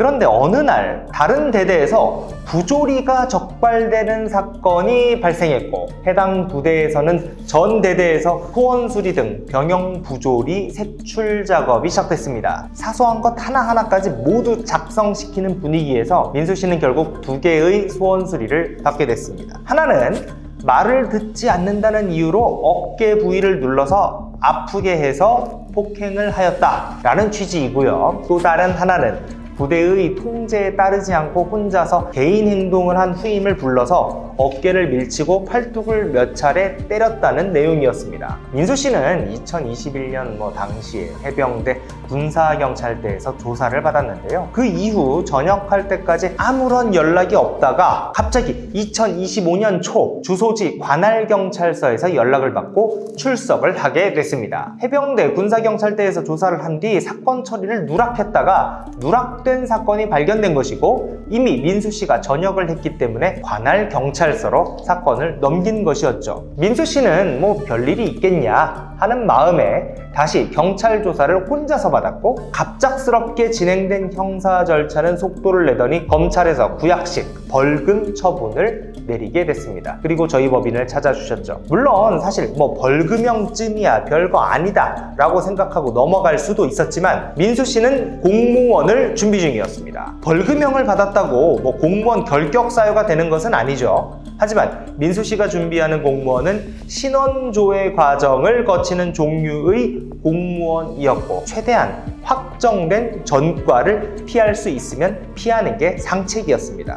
그런데 어느 날 다른 대대에서 부조리가 적발되는 사건이 발생했고 해당 부대에서는 전 대대에서 소원 수리 등 병영 부조리 색출 작업이 시작됐습니다. 사소한 것 하나하나까지 모두 작성시키는 분위기에서 민수 씨는 결국 두 개의 소원 수리를 받게 됐습니다. 하나는 말을 듣지 않는다는 이유로 어깨 부위를 눌러서 아프게 해서 폭행을 하였다라는 취지이고요. 또 다른 하나는 부대의 통제에 따르지 않고 혼자서 개인 행동을 한 후임을 불러서 어깨를 밀치고 팔뚝을 몇 차례 때렸다는 내용이었습니다. 민수 씨는 2021년 뭐 당시에 해병대 군사경찰대에서 조사를 받았는데요. 그 이후 전역할 때까지 아무런 연락이 없다가 갑자기 2025년 초 주소지 관할경찰서에서 연락을 받고 출석을 하게 됐습니다. 해병대 군사경찰대에서 조사를 한 뒤 사건 처리를 누락했다가 누락된 사건이 발견된 것이고 이미 민수 씨가 전역을 했기 때문에 관할 경찰 서로 사건을 넘긴 것이었죠. 민수 씨는 뭐 별일이 있겠냐 하는 마음에 다시 경찰 조사를 혼자서 받았고 갑작스럽게 진행된 형사 절차는 속도를 내더니 검찰에서 구약식 벌금 처분을 내리게 됐습니다. 그리고 저희 법인을 찾아주셨죠. 물론 사실 뭐 벌금형쯤이야 별거 아니다 라고 생각하고 넘어갈 수도 있었지만 민수 씨는 공무원을 준비 중이었습니다. 벌금형을 받았다고 뭐 공무원 결격 사유가 되는 것은 아니죠. 하지만 민수 씨가 준비하는 공무원은 신원조회 과정을 거치는 종류의 공무원이었고 최대한 확정된 전과를 피할 수 있으면 피하는 게 상책이었습니다.